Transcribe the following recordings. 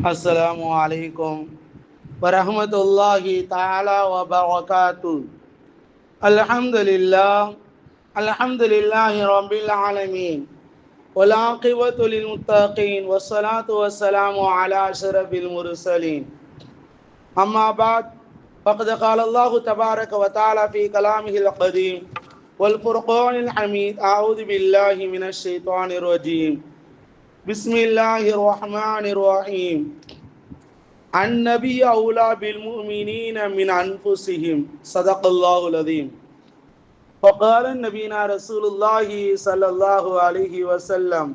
السلام عليكم ورحمة الله تعالى وبركاته. الحمد لله الحمد لله رب العالمين. والعاقبة للمتقين والصلاة والسلام على أشرف المرسلين. أما بعد فقد قال الله تبارك وتعالى في كلامه القديم والفرقان الحميد أعوذ بالله من الشيطان الرجيم. بسم الله الرحمن الرحيم النبي أولى بالمؤمنين من أنفسهم صدق الله العظيم وقال النبينا رسول الله صلى الله عليه وسلم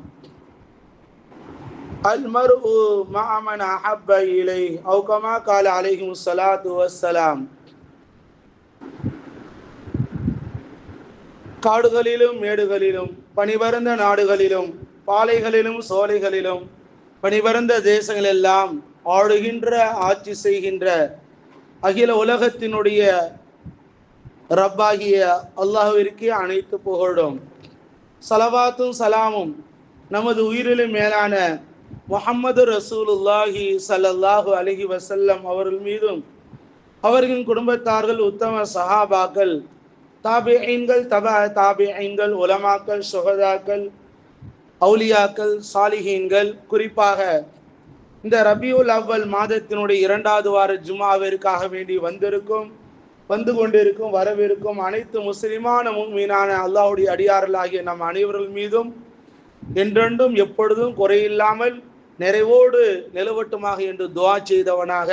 المرء مع من أحب إليه أو كما قال عليه الصلاة والسلام காடுகளிலும் மேடுகளிலும் பனிபரந்த நாடுகளிலும் பாலைகளிலும் சோலைகளிலும் பனிபரந்த தேசங்களெல்லாம் ஆளுகின்ற ஆட்சி செய்கின்ற அகில உலகத்தினுடைய ரப்பாகிய அல்லாஹுவிற்கு அனைத்து புகழும். சலவாத்தும் சலாமும் நமது உயிரிலும் மேலான முகமது ரசூலுல்லாஹி சல்லல்லாஹு அலஹி வசல்லம் அவர்கள் மீதும் அவர்களின் குடும்பத்தார்கள் உத்தம சஹாபாக்கள் தாபிஐன்கள் தப தாபிஐன்கள் உலமாக்கள் சுகதாக்கள் அவுலியாக்கள் சாலிஹீன்கள் குறிப்பாக இந்த ரபியுல் அவ்வல் மாதத்தினுடைய இரண்டாவது வார ஜுமாவிற்காக வேண்டி வந்திருக்கும் வந்து கொண்டிருக்கும் வரவிருக்கும் அனைத்து முஸ்லிமான மீனான அல்லாவுடைய அடியார்களாகிய நம் அனைவர்கள் மீதும் என்றென்றும் எப்பொழுதும் குறையில்லாமல் நிறைவோடு நிலவட்டுமாக என்று துவா செய்தவனாக.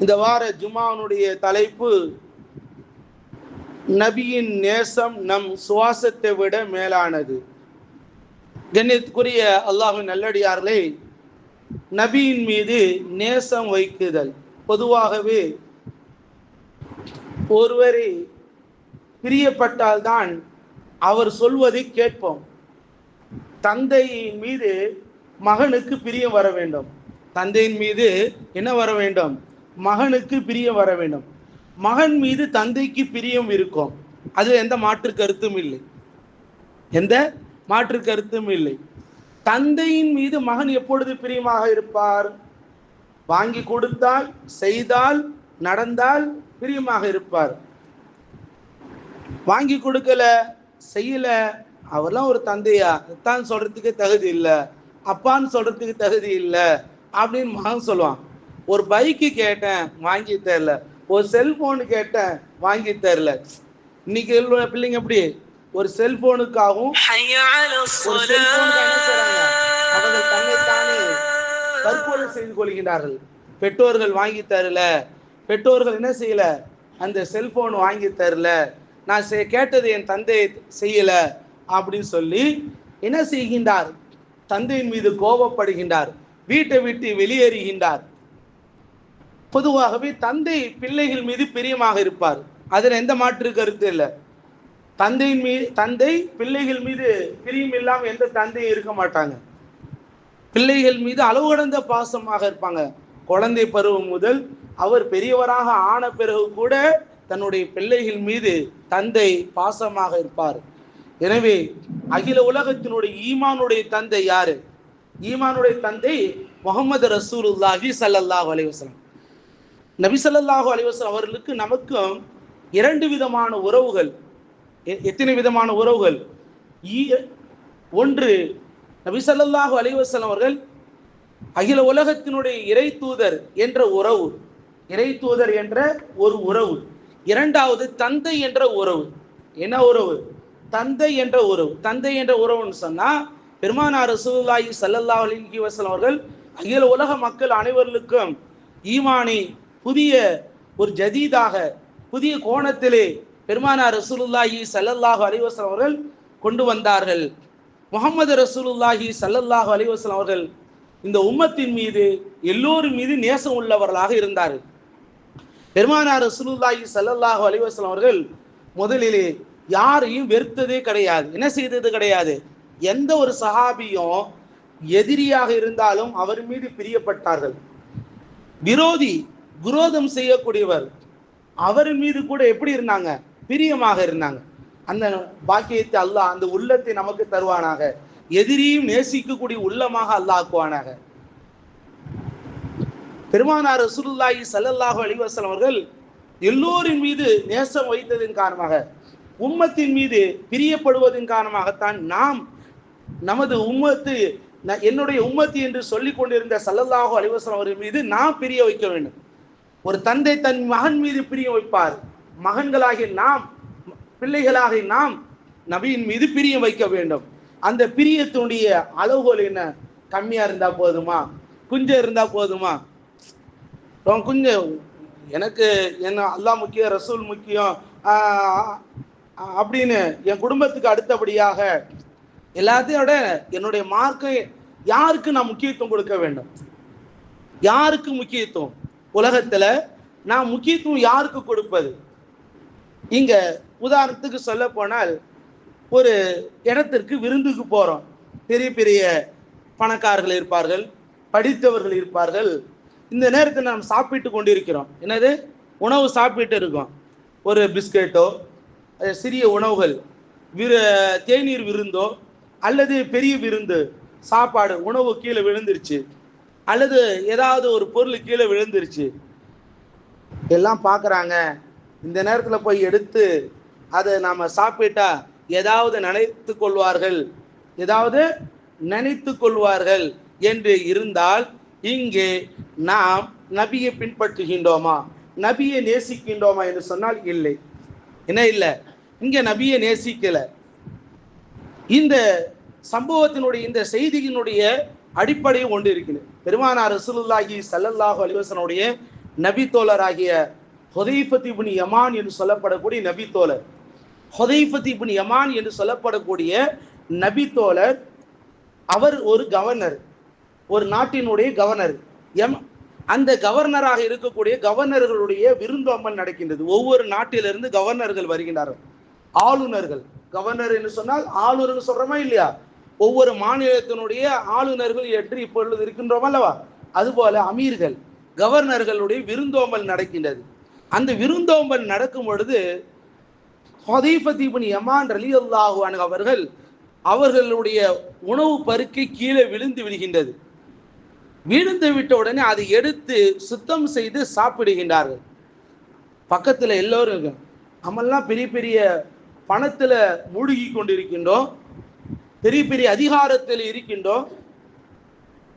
இந்த வார ஜுமாவனுடைய தலைப்பு நபியின் நேசம் நம் சுவாசத்தை விட மேலானது. கண்ணியத்துக்குரிய அல்லாஹின் நல்லடியார்களே நபியின் மீது நேசம் வைக்குதல். பொதுவாகவே ஒருவரை பிரியப்பட்டால்தான் அவர் சொல்வதை கேட்போம். தந்தையின் மீது மகனுக்கு பிரியம் வர வேண்டும். தந்தையின் மீது என்ன வர வேண்டும்? மகனுக்கு பிரியம் வர வேண்டும். மகன் மீது தந்தைக்கு பிரியம் இருக்கும். அது எந்த மாற்று கருத்தும் இல்லை. எந்த? மாற்று கருத்தும் இல்லை. தந்தையின் மீது மகன் எப்பொழுது பிரியமாக இருப்பார்? வாங்கி கொடுத்தால் செய்தால் நடந்தால் பிரியமாக இருப்பார். வாங்கி கொடுக்கல செய்யல அவர்லாம் ஒரு தந்தையா? தான் சொல்றதுக்கு தகுதி இல்லை. அப்பான்னு சொல்றதுக்கு தகுதி இல்லை. அப்படின்னு மகன் சொல்லுவான். ஒரு பைக்கு கேட்டேன் வாங்கி தரல. ஒரு செல்போன் கேட்டேன் வாங்கி தரல. இன்னைக்கு பிள்ளைங்க எப்படி? ஒரு செல்போனுக்காகவும் ஒரு செல்போனுக்கு என்ன செய்றாங்க? அவர்கள் தன்னைத்தானே தற்கொலை செய்து கொள்கிறார்கள். பெற்றோர்கள் வாங்கி தரல. பெற்றோர்கள் என்ன செய்யல? அந்த செல்போன் வாங்கி தரல. நான் கேட்டது என் தந்தை செய்யல அப்படின்னு சொல்லி என்ன செய்கின்றார்? தந்தையின் மீது கோபப்படுகின்றார். வீட்டை விட்டு வெளியேறுகின்றார். பொதுவாகவே தந்தை பிள்ளைகள் மீது பிரியமாக இருப்பார். அதில் எந்த மாற்று கருத்து இல்லை. தந்தையின் மீது தந்தை பிள்ளைகள் மீது பிரியும் இல்லாமல் எந்த தந்தையும் இருக்க மாட்டாங்க. பிள்ளைகள் மீது அளவு கடந்த பாசமாக இருப்பாங்க. குழந்தை பருவம் முதல் அவர் பெரியவராக ஆன பிறகு கூட தன்னுடைய பிள்ளைகள் மீது தந்தை பாசமாக இருப்பார். எனவே அகில உலகத்தினுடைய ஈமானுடைய தந்தை யாரு? ஈமானுடைய தந்தை முகமது ரசூலுல்லாஹி சல்லல்லாஹு அலைவசலம் நபி சல்லாஹூ அலைவசலம் அவர்களுக்கு நமக்கும் இரண்டு விதமான உறவுகள் எத்தனை விதமான உறவுகள்? ஒன்று நபி அலிவசலம் அவர்கள் அகில உலகத்தினுடைய இறை தூதர் என்ற உறவு இறை தூதர் என்ற ஒரு உறவு. இரண்டாவது தந்தை என்ற உறவு. என்ன உறவு? தந்தை என்ற உறவு. தந்தை என்ற உறவுன்னு சொன்னா பெருமானார் ரசூல்லாஹி சல்லல்லா அலிஹி வசலம் அவர்கள் அகில உலக மக்கள் அனைவர்களுக்கும் ஈமானி புதிய ஒரு ஜதீதாக புதிய கோணத்திலே பெருமானார் ரசூலுல்லாஹி சல்லல்லாஹு அலிவசலம் அவர்கள் கொண்டு வந்தார்கள். முகமது ரசூலுல்லாஹி சல்லல்லாஹு அலிவசலம் அவர்கள் இந்த உம்மத்தின் மீது எல்லோரும் மீது நேசம் உள்ளவர்களாக இருந்தார்கள் பெருமானார் ரசூலுல்லாஹி சல்லல்லாஹு அலிவசலம் அவர்கள் முதலிலே யாரையும் வெறுத்ததே கிடையாது. என்ன செய்தது கிடையாது? எந்த ஒரு சஹாபியும் எதிரியாக இருந்தாலும் அவர் மீது பிரியப்பட்டார்கள். விரோதி விரோதம் செய்யக்கூடியவர். அவர் மீது கூட எப்படி இருந்தாங்க? பிரியமாக இருந்தாங்க. அந்த பாக்கியத்தை அல்லாஹ் அந்த உள்ளத்தை நமக்கு தருவானாக. எதிரியும் நேசிக்கக்கூடிய உள்ளமாக அல்லாஹ் ஆக்குவானாக. பெருமானார் ரசூலுல்லாஹி சல்லல்லாஹு அலைஹி அவர்கள் எல்லோரின் மீது நேசம் வைத்ததின் காரணமாக உம்மத்தின் மீது பிரியப்படுவதன் காரணமாகத்தான் நாம் நமது உம்மத்து என்னுடைய உம்மத்து என்று சொல்லிக் கொண்டிருந்த சல்லல்லாஹு அலைஹி அவர்கள் மீது நாம் பிரிய வைக்க வேண்டும். ஒரு தந்தை தன் மகன் மீது பிரிய வைப்பார். மகன்களாகிய நாம் பிள்ளைகளாகிய நாம் நபியின் மீது பிரியம் வைக்க வேண்டும். அந்த பிரியத்தினுடைய அளவுகோல் என்ன? கம்மியா இருந்தா போதுமா? குஞ்சம் இருந்தா போதுமா? ரொம்ப எனக்கு என்ன அல்லாஹ் முக்கியம் ரசூல் முக்கியம் அப்படின்னு என் குடும்பத்துக்கு அடுத்தபடியாக எல்லாத்தையும் விட என்னுடைய மார்க்கை யாருக்கு நான் முக்கியத்துவம் கொடுக்க வேண்டும்? யாருக்கு முக்கியத்துவம்? உலகத்துல நான் முக்கியத்துவம் யாருக்கு கொடுப்பது? இங்க உதாரணத்துக்கு சொல்ல போனால் ஒரு இடத்திற்கு விருந்துக்கு போறோம். பெரிய பெரிய பணக்காரர்கள் இருப்பார்கள் படித்தவர்கள் இருப்பார்கள். இந்த நேரத்தில் நாம் சாப்பிட்டு கொண்டிருக்கிறோம். என்னது? உணவு சாப்பிட்டு இருக்கோம். ஒரு பிஸ்கெட்டோ சிறிய உணவுகள் விரு தேநீர் விருந்தோ அல்லது பெரிய விருந்து சாப்பாடு உணவு கீழே விழுந்துருச்சு. அல்லது ஏதாவது ஒரு பொருள் கீழே விழுந்துருச்சு. எல்லாம் பார்க்குறாங்க. இந்த நேரத்தில் போய் எடுத்து அதை நாம் சாப்பிட்டா ஏதாவது நினைத்து கொள்வார்கள். ஏதாவது நினைத்து கொள்வார்கள் என்று இருந்தால் இங்கே நாம் நபியை பின்பற்றுகின்றோமா? நபியை நேசிக்கின்றோமா என்று சொன்னால் இல்லை. என்ன இல்லை? இங்கே நபியை நேசிக்கல. இந்த சம்பவத்தினுடைய இந்த செய்தியினுடைய அடிப்படையும் ஒன்று இருக்கிறது. பெருமானார் ரசூலுல்லாஹி சல்லல்லாஹு அலிவசனுடைய நபி தோழராகிய ஹுதைஃபத் இப்னு யமான் என்று சொல்லப்படக்கூடிய நபி தோழர். ஹுதைஃபத் இப்னு யமான் என்று சொல்லப்படக்கூடிய நபி தோழர் அவர் ஒரு கவர்னர் ஒரு நாட்டினுடைய கவர்னர். எம் அந்த கவர்னராக இருக்கக்கூடிய கவர்னர்களுடைய விருந்தோம்பல் நடக்கின்றது. ஒவ்வொரு நாட்டிலிருந்து கவர்னர்கள் வருகின்றார்கள். ஆளுநர்கள். கவர்னர் என்று சொன்னால் ஆளுநர்னு சொல்றோமா இல்லையா? ஒவ்வொரு மாநிலத்தினுடைய ஆளுநர்கள் என்று இப்பொழுது இருக்கின்றோம் அல்லவா? அதுபோல அமீர்கள் கவர்னர்களுடைய விருந்தோம்பல் நடக்கின்றது. அந்த விருந்தோம்பல் நடக்கும் பொழுது ஹதீஃபத் யமான் ரலியல்லாஹு அன்ஹு அவர்கள் அவர்களுடைய உணவு பருக்கை கீழே விழுந்து விடுகின்றது விழுந்து விட்ட உடனே அதை எடுத்து சுத்தம் செய்து சாப்பிடுகின்றார்கள் பக்கத்தில் எல்லோரும் இருக்கு. நம்மெல்லாம் பெரிய பெரிய பணத்தில் மூழ்கி கொண்டிருக்கின்றோம் பெரிய பெரிய அதிகாரத்தில் இருக்கின்றோம்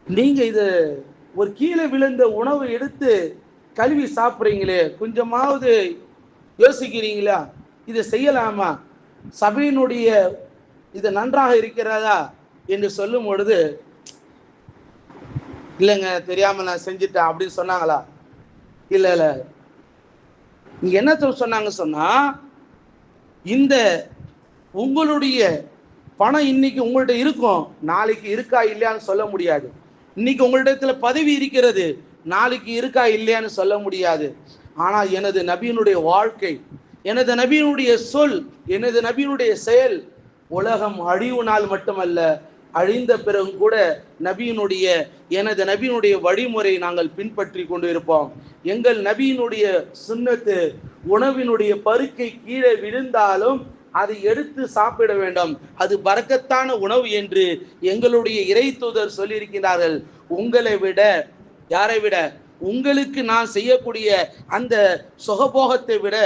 நீங்கள் இது ஒரு கீழே விழுந்த உணவை எடுத்து கழுவி சாப்பிட்றீங்களே கொஞ்சமாவது யோசிக்கிறீங்களா? இதை செய்யலாமா? சபையினுடைய இது நன்றாக இருக்கிறதா என்று சொல்லும் பொழுது இல்லைங்க தெரியாம நான் செஞ்சுட்டேன் அப்படின்னு சொன்னாங்களா? இல்ல இல்ல. இங்க என்ன சொன்னாங்க சொன்னா இந்த உங்களுடைய பணம் இன்னைக்கு உங்கள்ட்ட இருக்கும் நாளைக்கு இருக்கா இல்லையான்னு சொல்ல முடியாது. இன்னைக்கு உங்களிடத்துல பதவி இருக்கிறது. நாளைக்கு இருக்கா இல்லையான்னு சொல்ல முடியாது. ஆனால் எனது நபியினுடைய வாழ்க்கை எனது நபியினுடைய சொல் எனது நபியினுடைய செயல் உலகம் அழிவு நாள் மட்டுமல்ல அழிந்த பிறகு கூட நபியினுடைய எனது நபியினுடைய வழிமுறை நாங்கள் பின்பற்றி கொண்டு இருப்போம் எங்கள் நபியினுடைய சுண்ணத்து உணவினுடைய பருக்கை கீழே விழுந்தாலும் அதை எடுத்து சாப்பிட வேண்டும். அது பறக்கத்தான உணவு என்று எங்களுடைய இறை தூதர் சொல்லியிருக்கிறார்கள். உங்களை விட யாரை விட? உங்களுக்கு நான் செய்யக்கூடிய அந்த சுகபோகத்தை விட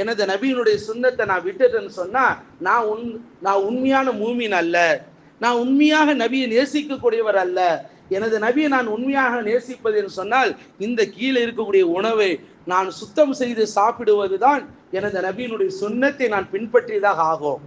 எனது நபியினுடைய சுண்ணத்தை நான் விட்டுட்டேன்னு சொன்னா நான் உன் நான் உண்மையான மூமின் அல்ல. நான் உண்மையாக நபியை நேசிக்கக்கூடியவர் அல்ல. எனது நபியை நான் உண்மையாக நேசிப்பது என்று சொன்னால் இந்த கீழே இருக்கக்கூடிய உணவை நான் சுத்தம் செய்து சாப்பிடுவதுதான் எனது நபியினுடைய சுண்ணத்தை நான் பின்பற்றியதாக ஆகும்.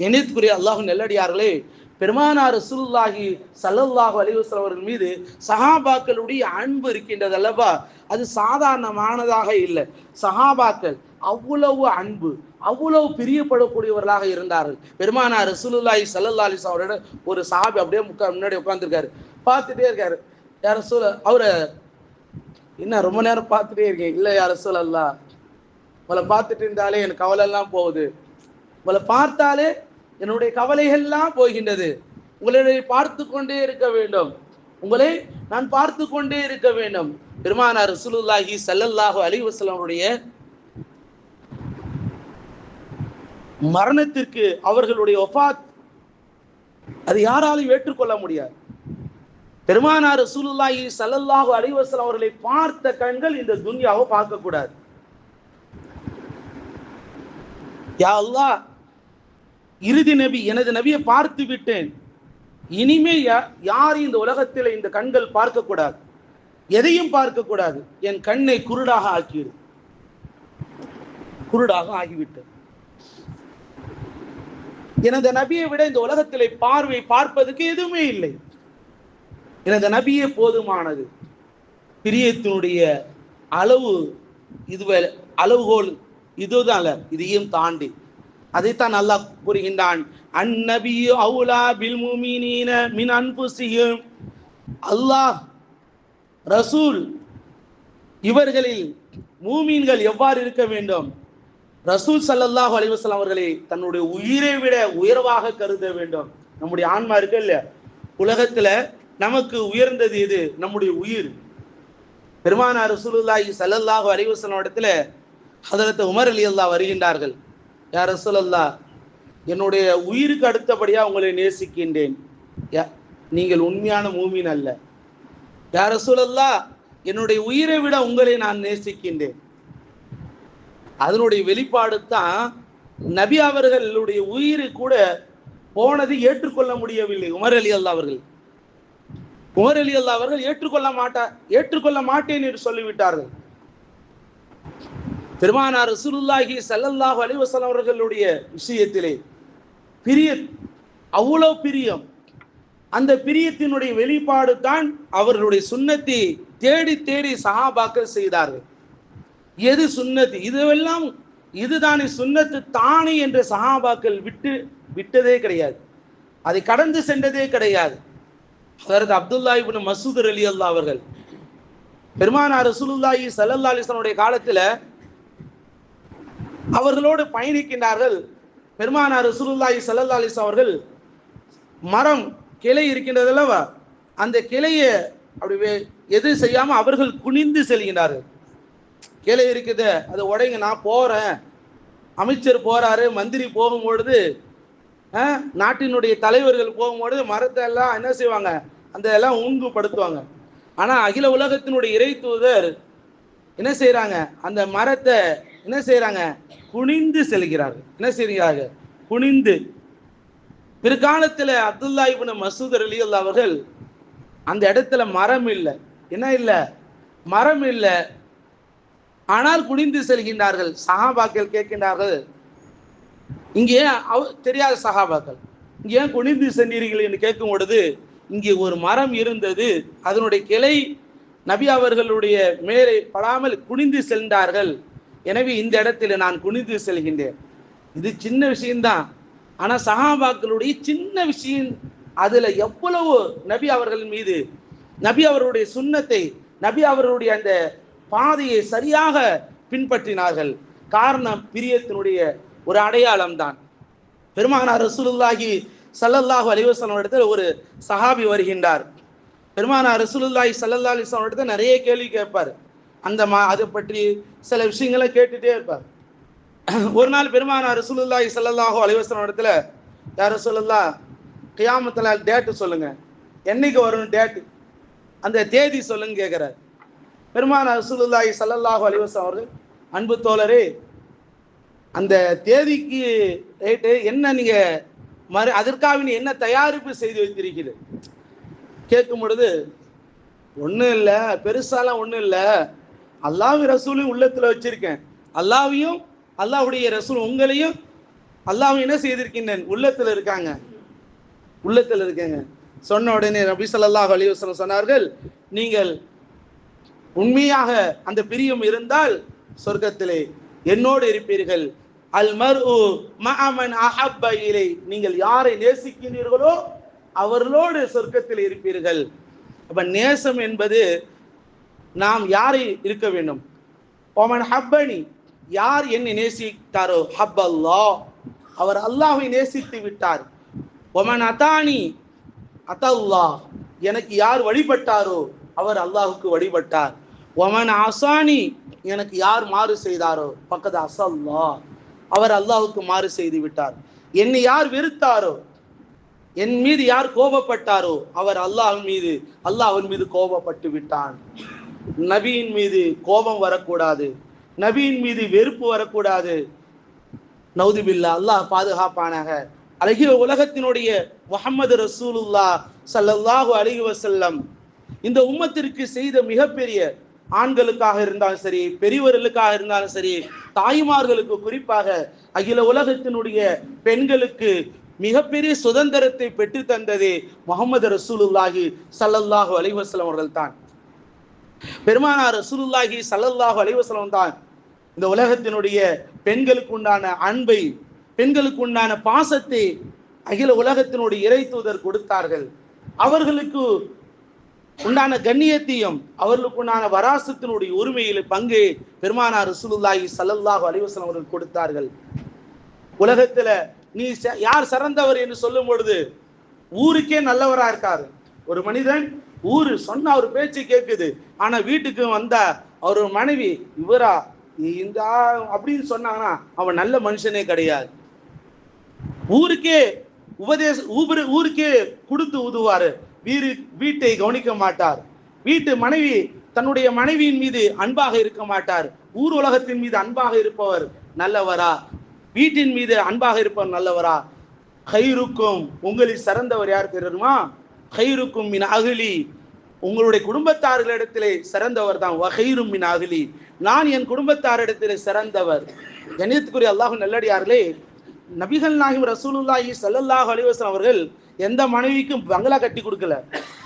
இணைத்துக்குரிய அல்லாஹும் நெல்லடியார்களே பெருமானார் ரசூலுல்லாஹி சல்லல்லாஹு அலைஹி அவர்கள் மீது சஹாபாக்களுடைய அன்பு இருக்கின்றது அல்லவா? அது சாதாரணமானதாக இல்லை. சஹாபாக்கள் அவ்வளவு அன்பு அவ்வளவு பிரியப்படக்கூடியவர்களாக இருந்தார்கள். பெருமானார் ரசூலுல்லாஹி சல்லல்லா அலிஸ் அவரோட ஒரு சஹாபி அப்படியே முக்கா முன்னாடி உட்காந்துருக்காரு பார்த்துட்டே இருக்காரு. யார் ரசூல் அவரை என்ன ரொம்ப நேரம் பார்த்துட்டே இருக்கேன் இல்லை யார் ரசூல் அல்லா உங்களை பார்த்துட்டு இருந்தாலே எனக்கு கவலை எல்லாம் போகுது. உங்களை பார்த்தாலே என்னுடைய கவலைகள்லாம் போகின்றது. உங்களை பார்த்து கொண்டே இருக்க வேண்டும். உங்களை நான் பார்த்து கொண்டே இருக்க வேண்டும். பெருமானார் ரசூலுல்லாஹி சல்லல்லாஹு அலைஹி வஸல்லம் மரணத்திற்கு அவர்களுடைய ஒஃபாத் அது யாராலும் ஏற்றுக்கொள்ள முடியாது. பெருமானார் ரசூலுல்லாஹி சல்லல்லாஹு அலைஹி அவர்களை பார்த்த கண்கள் இந்த துன்யாவை பார்க்கக்கூடாது. யா அல்லாஹ் இறுதி நபி எனது நபியை பார்த்து விட்டேன். இனிமே யா- இந்த உலகத்தில் இந்த கண்கள் பார்க்கக்கூடாது. எதையும் பார்க்கக்கூடாது. என் கண்ணை குருடாக ஆக்கிடு குருடாக ஆகிவிட்டது எனது நபியை விட இந்த உலகத்திலே பார்வை பார்ப்பதற்கு எதுவுமே இல்லை. எனது நபியே போதுமானது. பிரியத்தினுடைய அளவு இதுவே அளவுகோல் இதுதான் அல்ல இதையும் தாண்டி அதைத்தான் அல்லாஹ் கூறுகின்றான். அந்நபி அவுலா பில் முமினீன மின் செய்யும் அல்லாஹ் ரசூல் இவர்களில் மூமீன்கள் எவ்வாறு இருக்க வேண்டும்? ரசூல் சல்லல்லாஹ் அலிவசலாம் அவர்களை தன்னுடைய உயிரை விட உயர்வாக கருத வேண்டும். நம்முடைய ஆன்மா இருக்கு இல்லையா? உலகத்துல நமக்கு உயர்ந்தது எது? நம்முடைய உயிர். பெருமானார் ரசூலுல்லாஹி ஸல்லல்லாஹு அலிவசலம் இடத்துல ஹதரத் உமர் அலி அல்லா வருகின்றார்கள். யார் ரசூலல்லா என்னுடைய உயிருக்கு அடுத்தபடியாக உங்களை நேசிக்கின்றேன். நீங்கள் உண்மையான மூமின் அல்ல. யார் ரசூலல்லா என்னுடைய உயிரை விட உங்களை நான் நேசிக்கின்றேன். அதனுடைய வெளிப்பாடு தான் நபி அவர்களுடைய உயிரை கூட போனது ஏற்றுக்கொள்ள முடியவில்லை. உமர் அலி அல்லா அவர்கள். உமர் அலி அல்லா அவர்கள் ஏற்றுக்கொள்ள மாட்டா ஏற்றுக்கொள்ள மாட்டேன் என்று சொல்லிவிட்டார்கள். பெருமானார் ரசூலுல்லாஹி சல்லல்லாஹு அலைஹி அவர்களுடைய விஷயத்திலே பிரிய அவ்வளோ பிரியம். அந்த பிரியத்தினுடைய வெளிப்பாடு தான் அவர்களுடைய சுன்னத்தை தேடி தேடி சஹாபாக்கள் செய்தார்கள். எது சுண்ணத்து? இதுவெல்லாம் இதுதானே சுண்ணத்து தானே என்ற சஹாபாக்கள் விட்டு விட்டதே கிடையாது. அதை கடந்து சென்றதே கிடையாது. அதாவது அப்துல்லா இபின் மசூத் அலி அல்லா அவர்கள் பெருமானார் ரசூலுல்லாஹி சல்லல்லா அலிஸ்லனுடைய காலத்தில் காலத்துல அவர்களோடு பயணிக்கின்றார்கள். பெருமானார் ரசூலுல்லாஹி ஸல்லல்லாஹு அலிஸ் அவர்கள் மரம் கிளை இருக்கின்றது அல்லவா? அந்த கிளையை அப்படி எது செய்யாமல் அவர்கள் குனிந்து செல்கின்றார்கள். கிளை இருக்குது அது உடைங்க நான் போகிறேன் அமைச்சர் போகிறாரு மந்திரி போகும்பொழுது நாட்டினுடைய தலைவர்கள் போகும்பொழுது மரத்தை எல்லாம் என்ன செய்வாங்க? அந்த எல்லாம் ஊங்குப்படுத்துவாங்க ஆனால் அகில உலகத்தினுடைய இறை தூதர் என்ன செய்யறாங்க அந்த மரத்தை என்ன செய்யறாங்க குனிந்து செல்கிறார்கள். என்ன செய்கிறார்கள்? குனிந்து. பிற்காலத்தில் அப்துல்லா இப்னு மசூத் அலி அவர்கள் அந்த இடத்துல மரம் இல்லை. என்ன இல்லை? மரம் இல்லை. ஆனால் குனிந்து செல்கின்றார்கள். சஹாபாக்கள் கேட்கின்றார்கள். இங்கே அவ- தெரியாத சஹாபாக்கள் இங்கே ஏன் குனிந்து சென்றீர்கள் என்று கேட்கும் பொழுது இங்கே ஒரு மரம் இருந்தது. அதனுடைய கிளை நபி அவர்களுடைய மேலே படாமல் குனிந்து சென்றார்கள். எனவே இந்த இடத்துல நான் குனிந்து செல்கின்றேன். இது சின்ன விஷயம்தான். ஆனா சஹாபாக்களுடைய சின்ன விஷயம் அதுல எவ்வளவு நபி அவர்கள் மீது நபி அவர்களுடைய சுண்ணத்தை நபி அவர்களுடைய அந்த பாதையை சரியாக பின்பற்றினார்கள். காரணம் பிரியத்தினுடைய ஒரு அடையாளம் தான் பெருமானார் ரசூலுல்லாஹி சல்லல்லாஹு அலிவசன் இடத்தில் ஒரு சஹாபி வருகின்றார். பெருமானார் ரசூலுல்லாய் சல்லல்லா அலிஸ்லாம் அவர்கிட்ட நிறைய கேள்வி கேட்பார். அந்த மா அதை பற்றி சில விஷயங்களை கேட்டுட்டே இருப்பார். ஒரு நாள் பெருமானார் ரசூலுல்லாய் சல்லல்லாஹோ அலைஹி இடத்துல யார் ரசூலுல்லா கியாமத்தில் டேட்டு சொல்லுங்க. என்னைக்கு வரும் டேட்டு? அந்த தேதி சொல்லுங்க கேட்குறாரு பெருமானார் ரசூலுல்லாய் சல்லல்லாஹோ அலைஹி அவர்கள் அன்பு தோழரே அந்த தேதிக்கு ரேட்டு என்ன நீங்கள் மறு அதற்காக நீ என்ன தயாரிப்பு செய்து வைத்திருக்கிறது கேட்கும் பொழுது ஒன்றும் இல்லை பெருசாலாம் ஒன்றும் இல்லை. அல்லாஹ் ரசூலையும் உள்ளத்தில் வச்சிருக்கேன். அல்லாவையும் அல்லாஹ்வுடைய ரசூல் உங்களையும் அல்லாஹ் என்ன செய்திருக்கின்றேன்? உள்ளத்தில் இருக்காங்க. உள்ளத்தில் இருக்காங்க. சொன்ன உடனே நபி ஸல்லல்லாஹு அலைஹி சொன்னார்கள் நீங்கள் உண்மையாக அந்த பிரியம் இருந்தால் சொர்க்கத்திலே என்னோடு இருப்பீர்கள். அல் மர் மஅமன் அஹப்ப நீங்கள் யாரை நேசிக்கிறீர்களோ அவர்களோடு சொர்க்கத்தில் இருப்பீர்கள். அப்ப நேசம் என்பது நாம் யாரை இருக்க வேண்டும்? ஓமன் ஹப்பனி. யார் என்னை நேசித்தாரோ? ஹப் அல்லா அவர் அல்லாஹை நேசித்து விட்டார். ஒமன் அதானி. அத்தல்லாஹ் எனக்கு யார் வழிபட்டாரோ? அவர் அல்லாஹுக்கு வழிபட்டார். ஒமன் ஆசானி. எனக்கு யார் மாறு செய்தாரோ? பக்கத்து அசல்லா. அவர் அல்லாஹுக்கு மாறு செய்து விட்டார். என்னை யார் வெறுத்தாரோ? என் மீது யார் கோபப்பட்டாரோ அவர் அல்லாஹ் மீது அல்லாஹ் அவன் மீது கோபப்பட்டு விட்டான். நபியின் மீது கோபம் வரக்கூடாது. நபியின் மீது வெறுப்பு வரக்கூடாது. நௌதுபில்லா அல்லாஹ் பாதுகாப்பானாக. அழகிய உலகத்தினுடைய முகமது ரசூலுல்லா சல்லல்லாஹு அலைஹி வசல்லம் இந்த உம்மத்திற்கு செய்த மிகப்பெரிய ஆண்களுக்காக இருந்தாலும் சரி பெரியவர்களுக்காக இருந்தாலும் சரி தாய்மார்களுக்கு குறிப்பாக அகில உலகத்தினுடைய பெண்களுக்கு மிகப்பெரிய சுதந்திரத்தை பெற்று தந்ததே முகமது ரசூலுல்லாஹி சல்லல்லாஹு அலைஹி அவர்கள் தான் பெருமானார் ரசூலுல்லாஹி சல்லல்லாஹு அலைஹி தான் இந்த உலகத்தினுடைய பெண்களுக்கு உண்டான அன்பை பெண்களுக்கு உண்டான பாசத்தை அகில உலகத்தினுடைய இறை தூதர் கொடுத்தார்கள். அவர்களுக்கு உண்டான கண்ணியத்தையும் அவர்களுக்கு உண்டான வராசத்தினுடைய உரிமையில் பங்கு பெருமானார் ரசூலுல்லாஹி சல்லல்லாஹு அலைஹி அவர்கள் கொடுத்தார்கள். உலகத்துல நீ ச- யார் சிறந்தவர் என்று சொல்லும் பொழுது ஊருக்கே நல்லவரா இருக்காரு. ஒரு மனிதன் ஊரு சொன்ன அவர் பேச்சு கேட்குது ஆனா வீட்டுக்கு வந்தா அவர் மனைவி இவரா இந்த அப்படின்னு சொன்னாங்கன்னா அவன் நல்ல மனுஷனே கிடையாது. ஊருக்கே உபதேச ஊபரு ஊருக்கே கொடுத்து உதுவாரு வீரு வீட்டை கவனிக்க மாட்டார். வீட்டு மனைவி தன்னுடைய மனைவியின் மீது அன்பாக இருக்க மாட்டார். ஊர் உலகத்தின் மீது அன்பாக இருப்பவர் நல்லவரா வீட்டின் மீது அன்பாக இருப்பவர் நல்லவரா? ஹைருக்கும் உங்களில் சிறந்தவர் யார் தெரியுமா? ஹைருக்கும் மின் அகிலி. உங்களுடைய குடும்பத்தார்களிடத்திலே சிறந்தவர் தான். வகைரும் மின் அகிலி. நான் என் குடும்பத்தாரிடத்திலே சிறந்தவர். கணிதத்துக்குரிய அல்லாஹ் நல்லடியார்களே நபிகள் நாகிம் ரசூலுல்லாஹி சல்லல்லாஹ் அலைஹி அவர்கள் எந்த மனைவிக்கும் பங்களா கட்டி கொடுக்கல.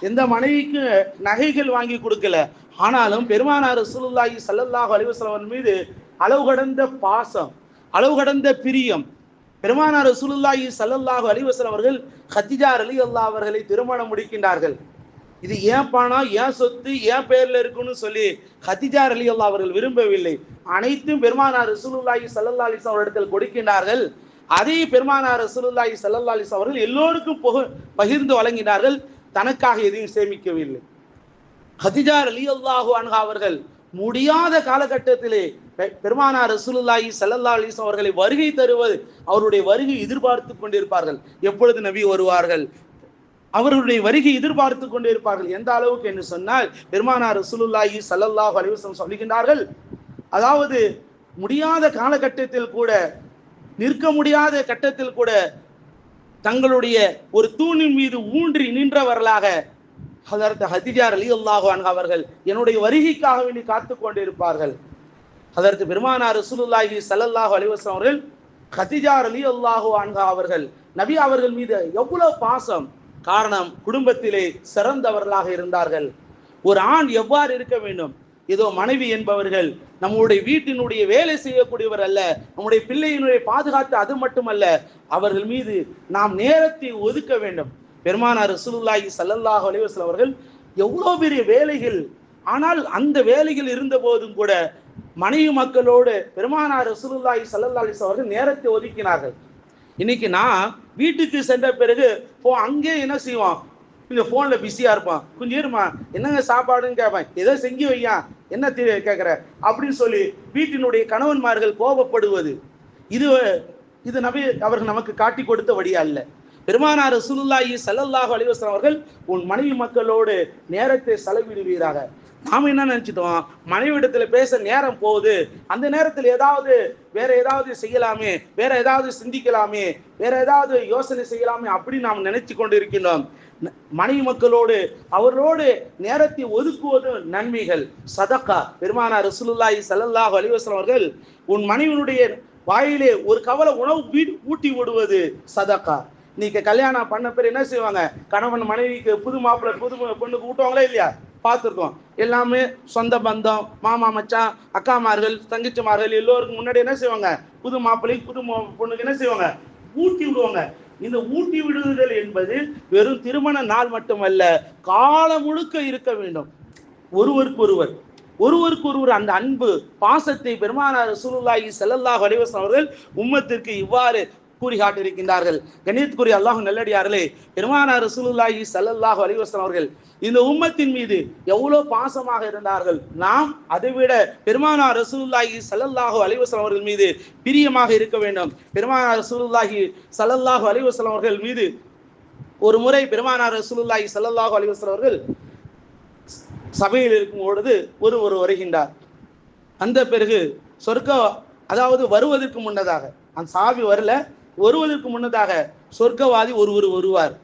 எந்த மனைவிக்கும் நகைகள் வாங்கி கொடுக்கல. ஆனாலும் பெருமானார் ரசூலுல்லாஹி சல்லல்லாஹ் அலைஹி மீது அளவு கடந்த பாசம் அளவு கடந்த பிரியம். பெருமானார் ரசூலுல்லாஹி சல்லல்லாஹு அலிவசன் அவர்கள் ஹத்திஜா ரலியல்லாஹு அவர்களை திருமணம் முடிக்கின்றார்கள். இது ஏன் பணம் ஏன் சொத்து? ஏன் பேர்ல இருக்குன்னு சொல்லி ஹத்திஜா ரலியல்லாஹு அவர்கள் விரும்பவில்லை. அனைத்தும் பெருமானார் ரசூலுல்லாஹி சல்லல்லா அலிஸ் வஸல்லம் அவரிடத்தில் கொடுக்கின்றார்கள். அதே பெருமானார் ரசூலுல்லாஹி சல்லல்லா அலிஸ் அவர்கள் எல்லோருக்கும் புக- பகிர்ந்து வழங்கினார்கள். தனக்காக எதையும் சேமிக்கவில்லை. ஹதிஜா ரலியல்லாஹு அன்ஹா அவர்கள் முடியாத காலகட்டத்திலே பெருமானார் ரசூலுல்லாஹி சல்லல்லா அலிஸ்லாம் அவர்களை வருகை தருவது அவருடைய வருகை எதிர்பார்த்து கொண்டிருப்பார்கள். எப்பொழுது நபி வருவார்கள்? அவர்களுடைய வருகை எதிர்பார்த்து கொண்டிருப்பார்கள். எந்த அளவுக்கு என்று சொன்னால் பெருமானார் ரசூலுல்லாஹி சல்லல்லாஹ் அலிவசம் சொல்லுகின்றார்கள் அதாவது முடியாத காலகட்டத்தில் கூட நிற்க முடியாத கட்டத்தில் கூட தங்களுடைய ஒரு தூணின் மீது ஊன்றி நின்றவர்களாக ஹதரத் ஹதிஜார் அலி அல்லாஹான் அவர்கள் என்னுடைய வருகைக்காக வேண்டி காத்து கொண்டிருப்பார்கள். அதற்கு பெருமானார் ரசூலுல்லாஹி சல்லல்லாஹு அலைஹி அவர்கள் கதிஜா அலி அல்லாஹு அன்ஹா அவர்கள் நபி அவர்கள் மீது எவ்வளவு பாசம். காரணம் குடும்பத்திலே சிறந்தவர்களாக இருந்தார்கள். ஒரு ஆண் எவ்வாறு இருக்க வேண்டும்? ஏதோ மனைவி என்பவர்கள் நம்முடைய வீட்டினுடைய வேலை செய்யக்கூடியவர் அல்ல நம்முடைய பிள்ளையினுடைய பாதுகாத்து அது மட்டுமல்ல அவர்கள் மீது நாம் நேரத்தை ஒதுக்க வேண்டும். பெருமானார் ரசூலுல்லாஹி சல்லல்லாஹு அலைஹி அவர்கள் எவ்வளோ பெரிய வேலைகள். ஆனால் அந்த வேலைகள் இருந்த போதும் கூட மனைவி மக்களோடு பெருமானார் ரசூலுல்லாஹி ஸல்லல்லாஹு அவர்கள் நேரத்தை ஒதுக்கினார்கள். இன்னைக்கு நான் வீட்டுக்கு சென்ற பிறகு போ அங்கே என்ன செய்வான்? கொஞ்சம் ஃபோனில் பிஸியாக இருப்பான். கொஞ்சம் இருமா என்னங்க சாப்பாடுன்னு கேட்பேன். ஏதோ செஞ்சு வையா? என்ன கேட்குற. அப்படின்னு சொல்லி வீட்டினுடைய கணவன்மார்கள் கோபப்படுவது. இது இது நபி அவர்கள் நமக்கு காட்டி கொடுத்த வழியா அல்ல. பெருமானார் ரசூலுல்லாஹி ஸல்லல்லாஹு அலைஹி அவர்கள் உன் மனைவி மக்களோடு நேரத்தை செலவிடுவீராக. நாம என்ன நினைச்சிட்டோம்? மனைவிடத்துல பேச நேரம் போகுது. அந்த நேரத்தில் ஏதாவது வேற ஏதாவது செய்யலாமே? வேற ஏதாவது சிந்திக்கலாமே? வேற ஏதாவது யோசனை செய்யலாமே அப்படின்னு நாம் நினைச்சு கொண்டு இருக்கின்றோம் மனைவி மக்களோடு அவர்களோடு நேரத்தை ஒதுக்குவது நன்மைகள். சதக்கா. பெருமானார் ரசூலுல்லாஹி ஸல்லல்லாஹு அலைஹி அவர்கள் உன் மனைவினுடைய வாயிலே ஒரு கவலை உணவு வீடு ஊட்டி விடுவது சதக்கா. நீங்க கல்யாணம் பண்ண பேர் என்ன செய்வாங்க? கணவன் மனைவிக்கு புது மாப்பிள்ளை புது பொண்ணுக்கு ஊட்டுவாங்களா இல்லையா? பார்த்துருக்கோம். எல்லாமே சொந்த பந்தம் மாமா மச்சான் அக்காமார்கள் தங்கச்சிமார்கள் எல்லோருக்கும் முன்னாடி என்ன செய்வாங்க? புது மாப்பிள்ளைக்கு புது பொண்ணுக்கு என்ன செய்வாங்க? ஊட்டி விடுவாங்க. இந்த ஊட்டி விடுதல் என்பது வெறும் திருமண நாள் மட்டுமல்ல காலம் முழுக்க இருக்க வேண்டும். ஒருவருக்கு ஒருவர் ஒருவருக்கு ஒருவர் அந்த அன்பு பாசத்தை பெருமானார் ரசூலுல்லாஹி ஸல்லல்லாஹு அலைஹி அவர்கள் உம்மத்திற்கு இவ்வாறு கூறி காட்டியிருக்கின்றார்கள் கண்ணியத்துக்குரிய அல்லாஹ் நல்லடியார்களே பெருமானார் ரசூலுல்லாஹி சல்லல்லாஹு அலிவசன் அவர்கள் இந்த உம்மத்தின் மீது எவ்வளவு பாசமாக இருந்தார்கள்? நாம் அதைவிட பெருமானார் ரசூலுல்லாஹி சல்லல்லாஹு அலிவசன் அவர்கள் மீது பிரியமாக இருக்க வேண்டும். பெருமானார் ரசூலுல்லாஹி சல்லல்லாஹு அலிவசன் அவர்கள் மீது ஒரு முறை பெருமானார் ரசூலுல்லாஹி சல்லல்லாஹு அலிவசன் அவர்கள் சபையில் இருக்கும் பொழுது ஒருவர் வருகின்றார். அந்த பிறகு சொர்க்க அதாவது வருவதற்கு முன்னதாக அந்த சாவி வரல வருவதற்கு முன்னதாக சொர்க்கவாதி ஒருவர் வருவார்.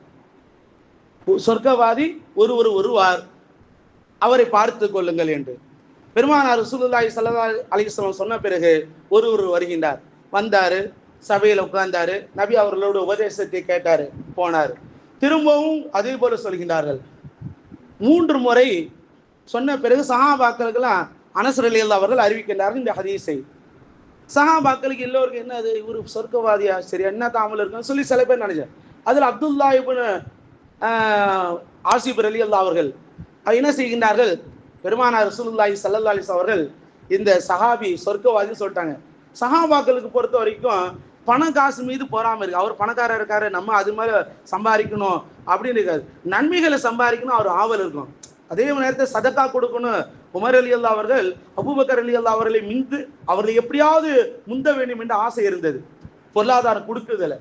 சொர்க்கவாதி ஒருவர் வருவார். அவரை பார்த்து கொள்ளுங்கள் என்று. பெருமானார் ரசூலுல்லாஹி சல்லா அலைஹி சொன்ன பிறகு ஒருவர் வருகின்றார். வந்தாரு சபையில் உட்கார்ந்தாரு நபி அவர்களோட உபதேசத்தை கேட்டாரு போனார். திரும்பவும் அதே போல சொல்கின்றார்கள். மூன்று முறை சொன்ன பிறகு சஹாபாக்களுக்கெல்லாம் அனசரலியல் அவர்கள் அறிவிக்கின்றார்கள் இந்த ஹதீஸை. சஹாபாக்களுக்கு எல்லோருக்கும் என்ன அது? இவர் சொர்க்கவாதியா? சரி என்ன தாமல் இருக்குன்னு சொல்லி சில பேர் நினைச்சார் அதில் அப்துல்லா இப்னு ஆஹ், ஆசிப் அலி அல்லா அவர்கள் என்ன செய்கின்றார்கள்? பெருமானார் ரசூலுல்லாஹி ஸல்லல்லாஹு அலிஸ் அவர்கள் இந்த சஹாபி சொர்க்கவாதின்னு சொல்லிட்டாங்க. சஹாபாக்களுக்கு பொறுத்த வரைக்கும் பண காசு மீது பொறாம இருக்கு. அவர் பணக்காரர் இருக்காரு நம்ம அது மாதிரி சம்பாதிக்கணும் அப்படின்னு இருக்காது நன்மைகளை சம்பாதிக்கணும் அவர் ஆவல் இருக்கும். அதே நேரத்தில் சதக்கா கொடுக்கணும். உமர் அலி அல்லா அவர்கள் அபுபக்கர் அலி அல்லா அவர்களை மிந்து அவர்களை எப்படியாவது முந்த வேண்டும் என்ற ஆசை இருந்தது. பொருளாதாரம் கொடுக்குதல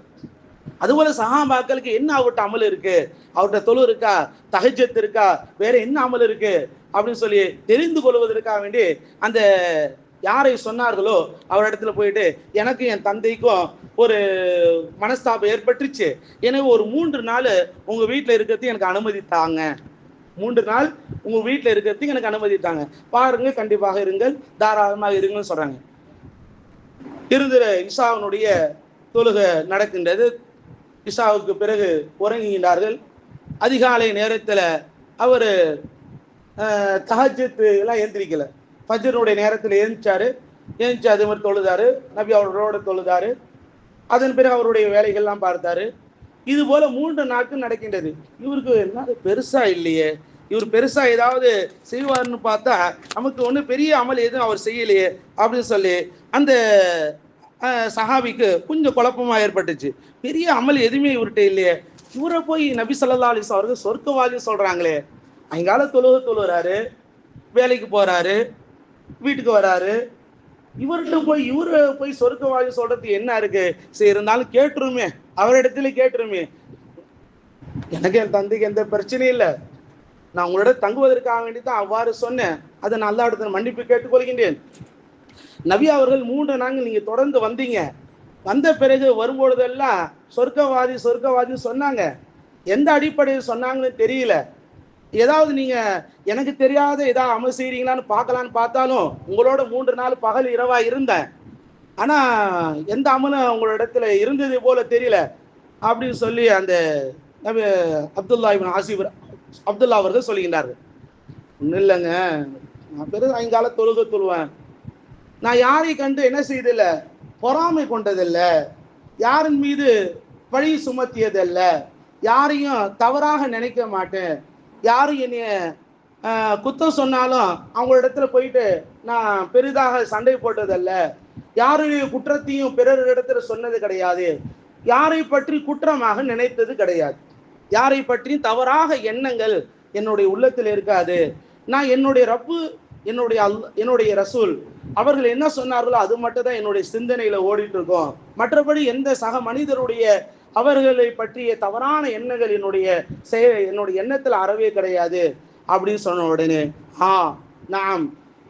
அதுபோல சஹாபாக்களுக்கு என்ன அவர்கிட்ட அமல் இருக்கு? அவர்கிட்ட தொழு இருக்கா? தகஜத்து இருக்கா? வேற என்ன அமல் இருக்கு? அப்படின்னு சொல்லி தெரிந்து கொள்வதற்காக வேண்டி அந்த யாரை சொன்னார்களோ அவர் இடத்துல போயிட்டு எனக்கு என் தந்தைக்கும் ஒரு மனஸ்தாபம் ஏற்பட்டுச்சு எனவே ஒரு மூன்று நாள் உங்க வீட்டில் இருக்கிறது எனக்கு அனுமதி தாங்க. மூன்று நாள் உங்க வீட்டில் இருக்கிறதுக்கு எனக்கு அனுமதித்தாங்க பாருங்க கண்டிப்பாக இருங்கள். தாராளமாக இருங்கன்னு சொல்றாங்க. இருந்துற இஷாவினுடைய தொழுகை நடக்கின்றது. இஷாவுக்கு பிறகு உறங்குகின்றார்கள். அதிகாலை நேரத்தில் அவர் தஹஜத்து எல்லாம் எழுந்திரிக்கல ஃபஜ்ருடைய நேரத்தில் எழுந்திச்சாரு. எழுந்திச்சு அது மாதிரி தொழுதாரு. நபி அவரோட தொழுதாரு. அதன் பிறகு அவருடைய வேலைகள்லாம் பார்த்தாரு. இது போல மூன்று நாட்கள் நடக்கின்றது. இவருக்கு என்ன பெருசா இல்லையே. இவர் பெருசா ஏதாவது செய்வார்னு பார்த்தா நமக்கு ஒன்றும் பெரிய அமல் எதுவும் அவர் செய்யலையே அப்படின்னு சொல்லி அந்த சஹாபிக்கு கொஞ்சம் குழப்பமா ஏற்பட்டுச்சு. பெரிய அமல் எதுவுமே இவர்கிட்ட இல்லையே. இவரை போய் நபி ஸல்லல்லாஹு அலிஸ் அவர்கள் சொர்க்கவாதி சொல்றாங்களே. அங்கால தொழுக தொழுகிறாரு வேலைக்கு போறாரு வீட்டுக்கு வராரு. இவர்கிட்ட போய் இவர் போய் சொர்க்கவாதி சொல்றதுக்கு என்ன இருக்கு? சரி இருந்தாலும் கேட்டுருமே. அவரிடத்துல கேட்டுருமே. எனக்கு என் தந்தைக்கு எந்த பிரச்சனையும் இல்லை. நான் உங்களோட தங்குவதற்காக வேண்டி தான் அவ்வாறு சொன்னேன். அதை நான் இடத்துல மன்னிப்பு கேட்டுக்கொள்கின்றேன். நபி அவர்கள் மூன்று நாங்கள் நீங்க தொடர்ந்து வந்தீங்க. வந்த பிறகு வரும்பொழுதெல்லாம் சொர்க்கவாதி சொர்க்கவாதி சொன்னாங்க. எந்த அடிப்படையில் சொன்னாங்கன்னு தெரியல. ஏதாவது நீங்க எனக்கு தெரியாத ஏதாவது அமல் செய்றீங்களான்னு பார்க்கலான்னு பார்த்தாலும் உங்களோட மூன்று நாள் பகல் இரவா இருந்தேன். ஆனா எந்த அமலும் உங்களோட இடத்துல இருந்தது போல தெரியல. அப்படின்னு சொல்லி அந்த நபி அப்துல்லா இவன் ஆசிப் அப்துல்லா அவர்கள் சொல்லுகின்றார்கள் ஒன்றும் இல்லைங்க. நான் பெரும் ஐங்கால தொழுக தொழுவேன். நான் யாரை கண்டு என்ன செய்ததில்ல? பொறாமை கொண்டதில்ல. யாரின் மீது பழி சுமத்தியதல்ல. யாரையும் தவறாக நினைக்க மாட்டேன். யாரும் என்னைய குத்தம் சொன்னாலும் அவங்களோட இடத்துல போயிட்டு நான் பெரிதாக சண்டை போட்டதல்ல. யாருடைய குற்றத்தையும் பிறர் இடத்துல சொன்னது கிடையாது. யாரை பற்றி குற்றமாக நினைத்தது கிடையாது. யாரை பற்றியும் தவறாக எண்ணங்கள் என்னுடைய உள்ளத்தில் இருக்காது. நான் என்னுடைய ரப்பு என்னுடைய அல் என்னுடைய ரசூல் அவர்கள் என்ன சொன்னார்களோ அது மட்டும் தான் என்னுடைய சிந்தனையில ஓடிட்டு இருக்கோம் மற்றபடி எந்த சக மனிதருடைய அவர்களை பற்றிய தவறான எண்ணங்கள் என்னுடைய செய என்னுடைய எண்ணத்தில் அறவே கிடையாது. அப்படின்னு சொன்ன உடனே ஆ நாம்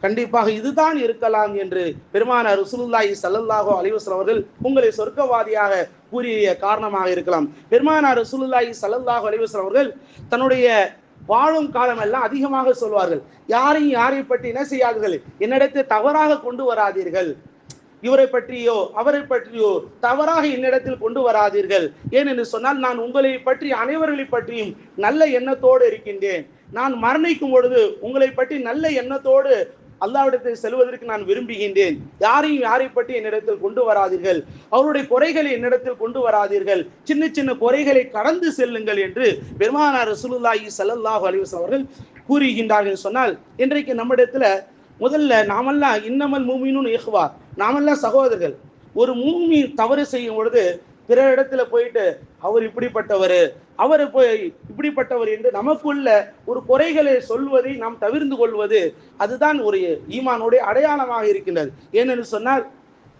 கண்டிப்பாக இதுதான் இருக்கலாம் என்று பெருமான ருசுலுல்லாஹி சல்லல்லாஹோ அலைஹி அவர்கள் உங்களை சொர்க்கவாதியாக கூறிய காரணமாக இருக்கலாம். பெருமானார் ருசுலுல்லாஹி சல்லல்லாஹோ அலைஹி அவர்கள் தன்னுடைய வாழும் காலம் எல்லாம் அதிகமாக சொல்வார்கள். யாரையும் யாரை பற்றி என்ன செய்யாதீர்கள்? என்னிடத்தை தவறாக கொண்டு வராதீர்கள். இவரை பற்றியோ அவரை பற்றியோ தவறாக என்னிடத்தில் கொண்டு வராதீர்கள். ஏனென்று சொன்னால் நான் உங்களை பற்றி அனைவர்களை பற்றியும் நல்ல எண்ணத்தோடு இருக்கின்றேன். நான் மரணிக்கும் பொழுது உங்களை பற்றி நல்ல எண்ணத்தோடு அல்லாவிடத்தில் செல்வதற்கு நான் விரும்புகின்றேன். யாரையும் யாரை பற்றி என்னிடத்தில் கொண்டு வராதீர்கள். அவருடைய குறைகளை என்னிடத்தில் கொண்டு வராதீர்கள். சின்ன சின்ன குறைகளை கடந்து செல்லுங்கள் என்று பெருமானார் ரசூலுல்லாஹி ஸல்லல்லாஹு அலைஹி அவர்கள் கூறுகின்றார்கள். சொன்னால் இன்றைக்கு நம்மிடத்துல முதல்ல நாமெல்லாம் இன்னமல் மூமினும் இஹ்வா நாமெல்லாம் சகோதரர்கள். ஒரு மூமி தவறு செய்யும் பொழுது பிற இடத்துல போயிட்டு அவர் இப்படிப்பட்டவர் அவர் போய் இப்படிப்பட்டவர் என்று நமக்குள்ள ஒரு குறைகளை சொல்வதை நாம் தவிர்ந்து கொள்வது அதுதான் ஒரு ஈமானுடைய அடையாளமாக இருக்கின்றது. ஏனென்று சொன்னால்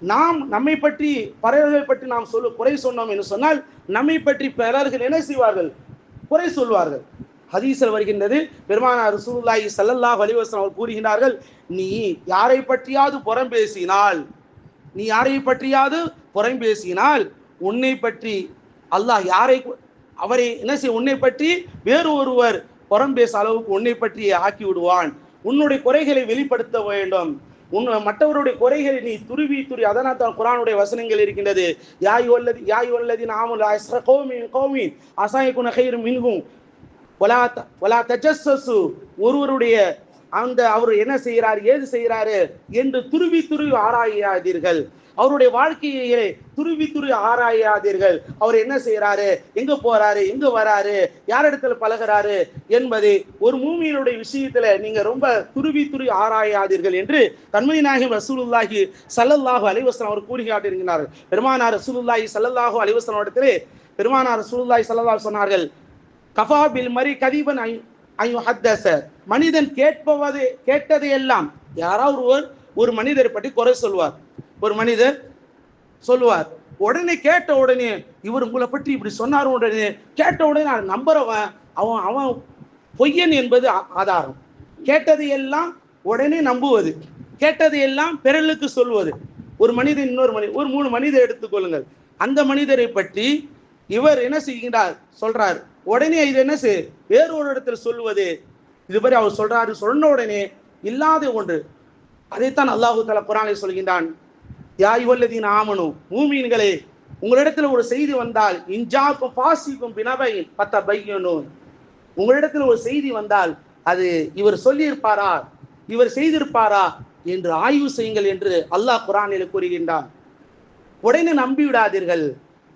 நாம் நம்மை பற்றி பறவைகளை பற்றி நாம் சொல்ல குறை சொன்னோம் என்று சொன்னால் நம்மை பற்றி பிறர்கள் என்ன செய்வார்கள்? குறை சொல்வார்கள். ஹதீஸில் வருகின்றது பெருமானார் ரசூலுல்லாஹி சல்லல்லாஹ் அலைஹி அவர் கூறுகின்றார்கள் நீ யாரை பற்றியாவது புறம் பேசினால் நீ யாரை பற்றியாவது புறம் பேசினால் உன்னை பற்றி அல்லாஹ் யாரை அவரை என்ன செய்ய உன்னை பற்றி வேறு ஒருவர் புறம் பேச அளவுக்கு உன்னை பற்றி ஆக்கி விடுவான். உன்னுடைய குறைகளை வெளிப்படுத்த வேண்டும். உன் மற்றவருடைய குறைகளை நீ துருவி துருவி அதனால் தான் குரானுடைய வசனங்கள் இருக்கின்றது. யாய் வல்லதி யாய் வல்லதி நாமுல் கோமி அசாய கௌமி அசாயகுன மின்கும் ஒலா த- ஒலா ஒருவருடைய அந்த அவர் என்ன செய்கிறார் ஏது செய்கிறாரு? என்று துருவி துருவி ஆராயாதீர்கள். அவருடைய வாழ்க்கையை துருவி துருவி ஆராயாதீர்கள். அவர் என்ன செய்கிறாரு எங்க போறாரு? எங்க வராரு? யார் இடத்துல பழகுறாரு? என்பதை ஒரு மூமியினுடைய விஷயத்துல நீங்க ரொம்ப துருவி துருவி ஆராயாதீர்கள் என்று கண்மணி நாயகி ரசூலுல்லாஹி சல்லல்லாஹு அலைவசன் அவர் கூறி பெருமானார் ரசூலுல்லாஹி சல்லல்லாஹு அலைஹி இடத்திலே பெருமானார் ரசூலுல்லாஹி ஸல்லல்லாஹு சொன்னார்கள் கஃபா பில் மரி கதீபன் மனிதன் கேட்பவது கேட்டதையெல்லாம் யாராவது ஒருவர் ஒரு மனிதரை பற்றி குறை சொல்வார். ஒரு மனிதர் சொல்லுவார் உடனே கேட்ட உடனே இவர் உங்களை பற்றி இப்படி சொன்னார் உடனே கேட்ட உடனே நான் நம்புறவன் அவன் அவன் பொய்யன் என்பது ஆதாரம். கேட்டது கேட்டதையெல்லாம் உடனே நம்புவது. கேட்டதையெல்லாம் பிறலுக்கு சொல்வது. ஒரு மனிதன் இன்னொரு மனிதன் ஒரு மூணு மனிதர் எடுத்துக்கொள்ளுங்கள் அந்த மனிதரை பற்றி இவர் என்ன செய்கின்றார்? சொல்றார். உடனே இது என்ன செய் வேறொரு இடத்துல சொல்லுவது. இது மாதிரி அவர் சொல்றாரு சொன்ன உடனே இல்லாத ஒன்று. அதைத்தான் அல்லாஹு தலா குரானை சொல்கின்றான். யாயுவல்லதீன் ஆமனு மூமீன்களே உங்களிடத்துல ஒரு செய்தி வந்தால் இன்ஜாக்கும் பாசிக்கும் பினவை பத்த பையனும் உங்களிடத்துல ஒரு செய்தி வந்தால் அது இவர் சொல்லியிருப்பாரா? இவர் செய்திருப்பாரா? என்று ஆய்வு செய்யுங்கள் என்று அல்லாஹ் குரானில் கூறுகின்றான். உடனே நம்பி விடாதீர்கள்.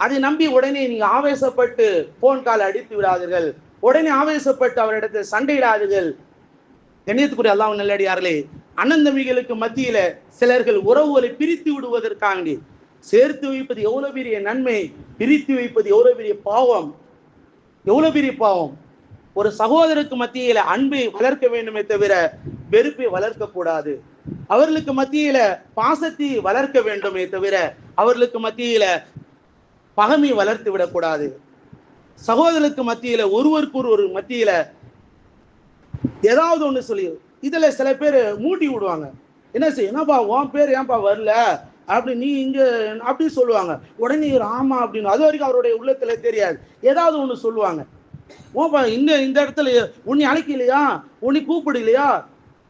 அதை நம்பி உடனே நீங்க ஆவேசப்பட்டு போன் கால் அடித்து விடாதீர்கள். உடனே ஆவேசப்பட்டு அவரிடத்தில் சண்டையிடாதீர்கள். கண்ணியத்துக்குரிய அல்லாஹ் நல்லடியார்களே அண்ணந்தம்பிகளுக்கு மத்தியில சிலர்கள் உறவுகளை பிரித்து விடுவதற்காண்டி சேர்த்து வைப்பது எவ்வளவு பெரிய நன்மை பிரித்து வைப்பது எவ்வளவு பெரிய பாவம் எவ்வளவு பெரிய பாவம்? ஒரு சகோதரருக்கு மத்தியில அன்பை வளர்க்க வேண்டுமே தவிர வெறுப்பை வளர்க்க கூடாது. அவர்களுக்கு மத்தியில பாசத்தை வளர்க்க வேண்டுமே தவிர அவர்களுக்கு மத்தியில பகமை வளர்த்து விடக்கூடாது சகோதரருக்கு மத்தியில ஒருவருக்கு ஒருவர் மத்தியில ஏதாவது ஒண்ணு சொல்லி இதுல சில பேர் மூட்டி விடுவாங்க. என்ன செய்ய என்னப்பா உன் பேர் ஏன்பா வரல? அப்படி நீ இங்க அப்படின்னு சொல்லுவாங்க. உடனே இவர் ஆமா அப்படின்னு. அது வரைக்கும் அவருடைய உள்ளத்துல தெரியாது. ஏதாவது ஒண்ணு சொல்லுவாங்க. ஓப்பா இந்த இந்த இடத்துல உன்னை அழைக்கலையா? உன்னை கூப்பிடலையா?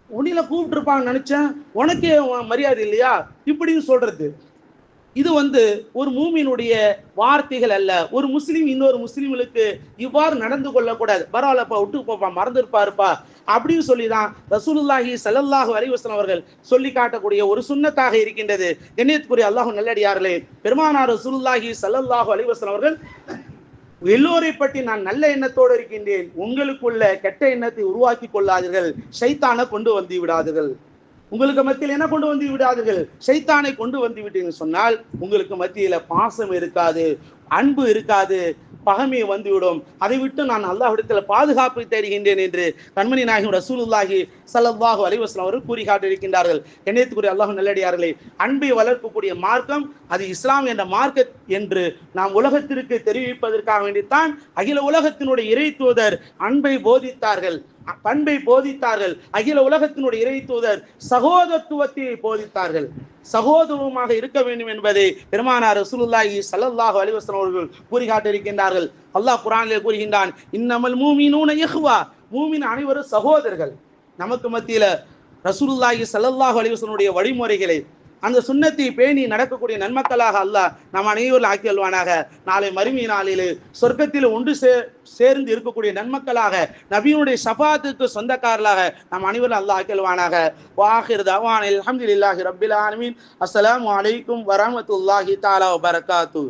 உன்னில கூப்பிட்டுருப்பாங்கன்னு நினைச்சேன். உனக்கே மரியாதை இல்லையா? இப்படின்னு சொல்றது. இது வந்து ஒரு மூமியினுடைய வார்த்தைகள் அல்ல. ஒரு முஸ்லீம் இன்னொரு முஸ்லீம்களுக்கு இவ்வாறு நடந்து கொள்ளக்கூடாது. பரவாயில்லப்பா விட்டு போப்பா மறந்துருப்பாருப்பா. அப்படின்னு சொல்லி தான் ரசூலுல்லாஹி ஸல்லல்லாஹு அலிவசன் அவர்கள் சொல்லி காட்டக்கூடிய ஒரு சுண்ணத்தாக இருக்கின்றது. கண்ணியத்துக்குரிய அல்லாஹ் நல்லடியார்களே பெருமானார் ரசூலுல்லாஹி ஸல்லல்லாஹு அலிவசன் அவர்கள் எல்லோரை பற்றி நான் நல்ல எண்ணத்தோடு இருக்கின்றேன். உங்களுக்குள்ள கெட்ட எண்ணத்தை உருவாக்கி கொள்ளாதீர்கள். ஷைத்தானை கொண்டு வந்து விடாதீர்கள். உங்களுக்கு மத்தியில் என்ன கொண்டு வந்து விடாதீர்கள்? ஷைத்தானை கொண்டு வந்து விட்டீங்கன்னு சொன்னால் உங்களுக்கு மத்தியில பாசம் இருக்காது. அன்பு இருக்காது பகமை வந்துவிடும். அதை விட்டு நான் அல்லாஹிடத்தில் பாதுகாப்பு தேடுகின்றேன் என்று கண்மணி நாயகம் ரசூலுல்லாஹி சல்லாஹு அலிவாஸ்லாம் அவர்கள் கூறி காட்டியிருக்கின்றார்கள் எண்ணத்துக்குரிய அல்லாஹ் நல்லடியார்களே அன்பை வளர்க்கக்கூடிய மார்க்கம் அது இஸ்லாம் என்ற மார்க்க என்று நாம் உலகத்திற்கு தெரிவிப்பதற்காக வேண்டித்தான் அகில உலகத்தினுடைய இறை தூதர் அன்பை போதித்தார்கள். பண்பை போதித்தார்கள். அகில உலகத்தினுடைய இறை தூதர் சகோதரத்துவத்தை போதித்தார்கள். சகோதரமாக இருக்க வேண்டும் என்பதை பெருமானார் ரசூலுல்லாஹி சல்லல்லாஹு அலைஹி வஸல்லம் அவர்கள் கூறி காட்டியிருக்கின்றார்கள் அல்லாஹ் குர்ஆனிலே கூறுகின்றான் இன்னமல் மூமினூன இஹ்வா. மூமின் அனைவரும் சகோதரர்கள். நமக்கு மத்தியில ரசூலுல்லாஹி சல்லல்லாஹு அலைஹி வஸல்லம் வழிமுறைகளை அந்த சுண்ணத்தை பேணி நடக்கக்கூடிய நன்மக்களாக அல்லாஹ் நம் அனைவரும் ஆக்கி அல்வானாக நாளை மறுமை நாளில் சொர்க்கத்தில் ஒன்று சே சேர்ந்து இருக்கக்கூடிய நன்மக்களாக நபியினுடைய சபாத்துக்கு சொந்தக்காரர்களாக நம் அனைவரும் அல்லாஹ் ஆக்கி அல்வானாக வாஹிர் தவான் அல்ஹம்துலில்லாஹி ரபில் ஆலமீன். அஸ்லாம் வலைக்கும் வரமத்துல்லாஹி தாலா பரகாத்து